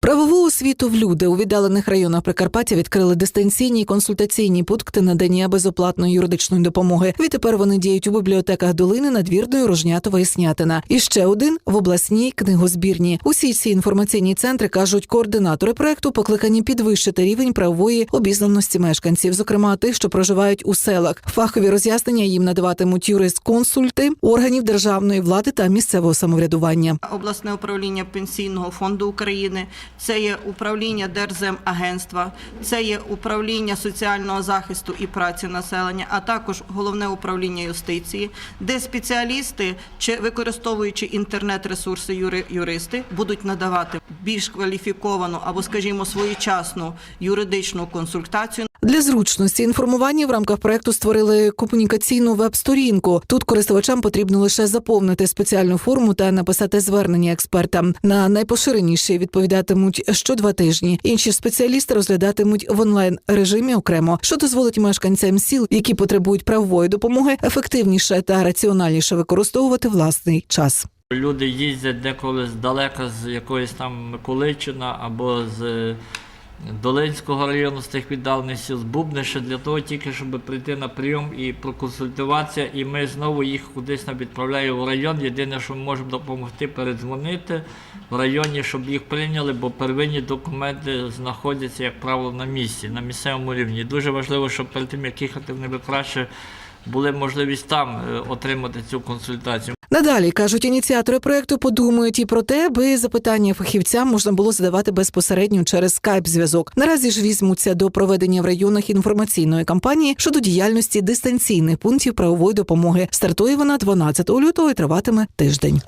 Правову освіту в люди у віддалених районах Прикарпаття відкрили дистанційні консультаційні пункти надання безоплатної юридичної допомоги. Відтепер вони діють у бібліотеках долини надвірної Рожнятова і Снятина. І ще один в обласній книгозбірні. Усі ці інформаційні центри кажуть, координатори проекту покликані підвищити рівень правової обізнаності мешканців, зокрема тих, що проживають у селах. Фахові роз'яснення їм надаватимуть юрист-консульти органів державної влади та місцевого самоврядування. обласне управління пенсійного фонду України, це є управління Держземагентства, це є управління соціального захисту і праці населення, а також головне управління юстиції, де спеціалісти, чи використовуючи інтернет-ресурси юри- юристи, будуть надавати більш кваліфіковану або, скажімо, своєчасну юридичну консультацію Для зручності інформування в рамках проекту створили комунікаційну веб-сторінку. Тут користувачам потрібно лише заповнити спеціальну форму та написати звернення експертам. На найпоширеніші відповідатимуть що два тижні. Інші спеціалісти розглядатимуть в онлайн режимі окремо, що дозволить мешканцям сіл, які потребують правової допомоги, ефективніше та раціональніше використовувати власний час. Люди їздять деколи здалека з якоїсь там Миколичина або з Долинського району, з тих віддалених сіл, з Бубниша, для того тільки, щоб прийти на прийом і проконсультуватися. І ми знову їх кудись нам відправляємо в район. Єдине, що ми можемо допомогти, передзвонити в районі, щоб їх прийняли, бо первинні документи знаходяться, як правило, на місці, на місцевому рівні. Дуже важливо, щоб перед тим, як їхати в небо краще, були можливість там е, отримати цю консультацію. Надалі кажуть ініціатори проекту, подумають і про те, аби запитання фахівцям можна було задавати безпосередньо через скайп-зв'язок. Наразі ж візьмуться до проведення в районах інформаційної кампанії щодо діяльності дистанційних пунктів правової допомоги. Стартує вона 12 лютого і триватиме тиждень.